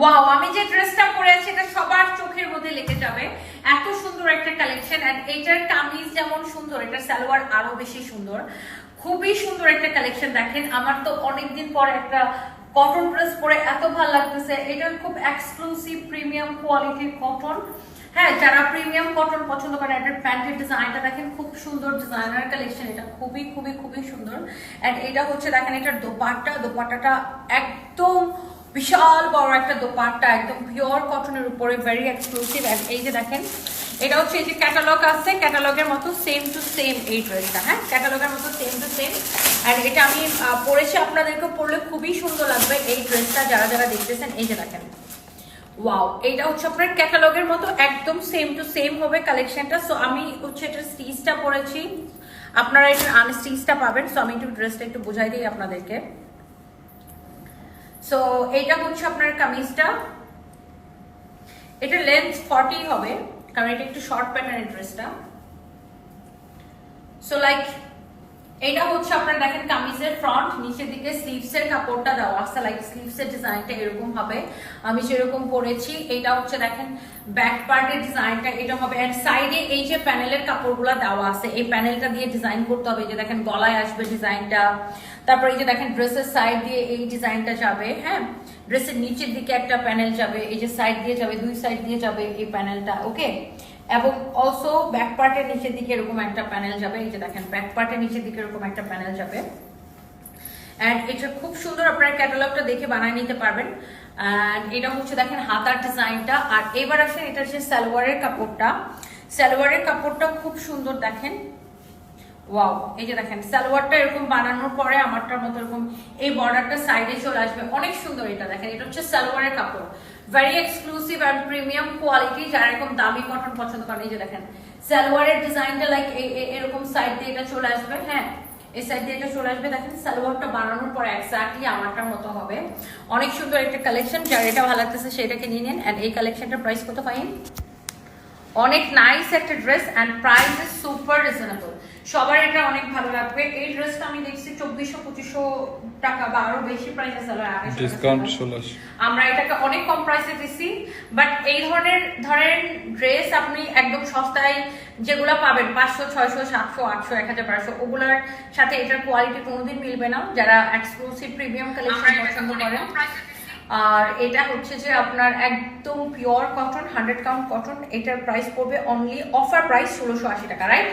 Wow আমি যে ড্রেসটা পরে আছি, এটা সবার চোখের মধ্যে লেগে যাবে। এত সুন্দর একটা কালেকশন এন্ড এটার কামিজ যেমন সুন্দর এটা সালোয়ার আরও বেশি সুন্দর। খুবই সুন্দর একটা কালেকশন দেখেন। আমার তো অনেকদিন পর একটা কটন ড্রেস পরে এত ভালো লাগতেছে। এটা খুব এক্সক্লুসিভ প্রিমিয়াম কোয়ালিটির কটন হ্যাঁ যারা প্রিমিয়াম কটন পছন্দ করে এটার প্যান্টের ডিজাইনটা দেখেন, খুব সুন্দর ডিজাইনার কালেকশন এটা খুবই খুবই খুবই সুন্দর। এন্ড এটা হচ্ছে, দেখেন, এটার দোপাট্টা। দোপাট্টাটা একদম বিশাল বড় একটা দোপাট্টা, একদম পিওর কটনের উপরে ভেরি এক্সক্লুসিভ এই যে দেখেন, এটা হচ্ছে এই যে ক্যাটালগ আছে ক্যাটালগের মতো সেম টু সেম এই ড্রেসটা হ্যাঁ? ক্যাটালগের মতো সেম টু সেম আর এটা আমি পরেছি আপনাদেরকে পরলে খুবই সুন্দর লাগবে এই ড্রেসটা যারা যারা দেখতেছেন, এই যে দেখেন। ওয়াও এইটা হচ্ছে আপনার ক্যাটালগের মতো, একদম সেম টু সেম হবে কালেকশনটা সো আমি হচ্ছে এটার স্টিচটা পরেছি। আপনারা এটার আনস্টিচটা পাবেন। সো আমি একটু ড্রেসটা একটু বোঝাই দিই আপনাদেরকে। সো এটা হচ্ছে আপনার কামিজটা। এটা লেন্থ ফর্টি হবে। কারণ এটা একটু শর্ট প্যাটার্নের ড্রেসটা সো লাইক এটা হচ্ছে আপনার দেখেন কামিজের ফ্রন্ট নিচের দিকে স্লিভস এর কাপড়টা দেওয়া আছে লাইক স্লিভস এর ডিজাইনটা এরকম হবে। আমি সেরকম পরেছি। এটা হচ্ছে দেখেন ব্যাক পার্টের ডিজাইনটা এটা হবে। এন্ড সাইডে এই যে প্যানেলের কাপড়গুলো দেওয়া আছে, এই প্যানেলটা দিয়ে ডিজাইন করতে হবে। এই যে দেখেন গলায় আসবে ডিজাইনটা তারপর এই যে দেখেন ড্রেসের সাইড দিয়ে এই ডিজাইনটা যাবে হ্যাঁ? ড্রেসের নিচের দিকে একটা প্যানেল যাবে, এই যে সাইড দিয়ে যাবে, দুই সাইড দিয়ে যাবে এই প্যানেলটা ওকে এবং অলসো ব্যাক পার্টের নিচের দিকে এরকম একটা প্যানেল যাবে, এই যে দেখেন ব্যাক পার্টের নিচের দিকে এরকম একটা প্যানেল যাবে। অ্যান্ড এটা খুব সুন্দর, আপনারা ক্যাটালগটা দেখে বানায় নিতে পারবেন। অ্যান্ড এটা হচ্ছে দেখেন হাতার ডিজাইনটা আর এবার আসেন, এটা হচ্ছে সালোয়ারের কাপড়টা। সালোয়ারের কাপড়টা খুব সুন্দর দেখেন। ওয়াও এই যে দেখেন, সালোয়ারটা এরকম বানানোর পরে আমারটার মতো এরকম এই বর্ডারটা সাইডে চলে আসবে। অনেক সুন্দর এটা দেখেন, এটা হচ্ছে সালোয়ারের কাপড়। Very exclusive and premium quality যারা এরকম দামি কটন পছন্দ করেন, এই যে দেখেন, সালোয়ারের ডিজাইনটা লাইক এরকম সাইড দিয়ে এটা চলে আসবে হ্যাঁ? এই সাইড দিয়ে এটা চলে আসবে, দেখেন, সালোয়ারটা বানানোর পর এক্স্যাক্টলি আমারটার মতো হবে। অনেক সুন্দর একটা কালেকশন যার এটা ভালো লাগতেছে সেটাকে নিয়ে নিন। অ্যান্ড এই কালেকশনটার প্রাইস কত পাইন অনেক নাইস একটা dress and price is super reasonable সবার এটা অনেক ভালো লাগবে। এই ড্রেসটা আমি দেখছি চব্বিশশো পঁচিশশো টাকা বা আরও বেশি প্রাইসে ডিসকাউন্ট আমরা এটাকে অনেক কম প্রাইসে দিছি বাট এই ধরনের ধরেন ড্রেস আপনি একদম সস্তায় যেগুলো পাবেন পাঁচশো ছয়শো সাতশো আটশো এক হাজার বারোশো ওগুলোর সাথে এটার কোয়ালিটি কোনোদিন মিলবে না। যারা এক্সক্লুসিভ প্রিমিয়াম কালেকশন পছন্দ করেন। আর এটা হচ্ছে যে আপনার একদম pure cotton hundred count cotton এটার প্রাইস পড়বে অনলি অফার প্রাইস ষোলোশো আশি টাকা রাইট